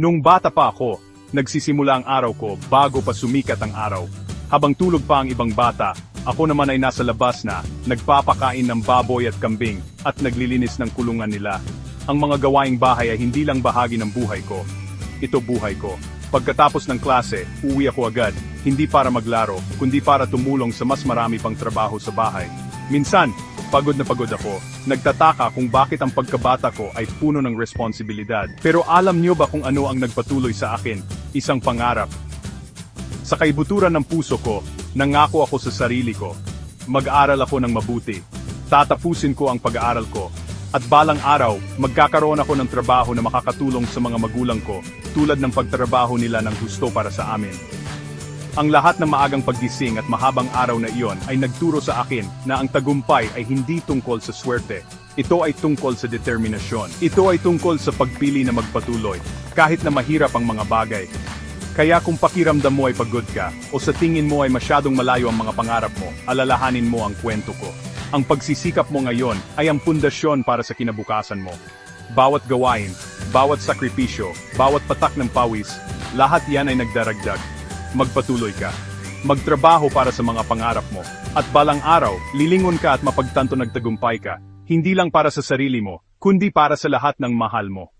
Nung bata pa ako, nagsisimula ang araw ko bago pa sumikat ang araw. Habang tulog pa ang ibang bata, ako naman ay nasa labas na, nagpapakain ng baboy at kambing, at naglilinis ng kulungan nila. Ang mga gawaing bahay ay hindi lang bahagi ng buhay ko. Ito buhay ko. Pagkatapos ng klase, uwi ako agad, hindi para maglaro, kundi para tumulong sa mas marami pang trabaho sa bahay. Minsan, pagod na pagod ako, nagtataka kung bakit ang pagkabata ko ay puno ng responsibilidad. Pero alam niyo ba kung ano ang nagpatuloy sa akin? Isang pangarap. Sa kaibuturan ng puso ko, nangako ako sa sarili ko. Mag-aral ako ng mabuti. Tatapusin ko ang pag-aaral ko. At balang araw, magkakaroon ako ng trabaho na makakatulong sa mga magulang ko, tulad ng pagtrabaho nila ng gusto para sa amin. Ang lahat ng maagang paggising at mahabang araw na iyon ay nagturo sa akin na ang tagumpay ay hindi tungkol sa swerte. Ito ay tungkol sa determinasyon. Ito ay tungkol sa pagpili na magpatuloy, kahit na mahirap ang mga bagay. Kaya kung pakiramdam mo ay pagod ka, o sa tingin mo ay masyadong malayo ang mga pangarap mo, alalahanin mo ang kwento ko. Ang pagsisikap mo ngayon ay ang pundasyon para sa kinabukasan mo. Bawat gawain, bawat sakripisyo, bawat patak ng pawis, lahat yan ay nagdaragdag. Magpatuloy ka. Magtrabaho para sa mga pangarap mo. At balang araw, lilingon ka at mapagtanto nagtagumpay ka. Hindi lang para sa sarili mo, kundi para sa lahat ng mahal mo.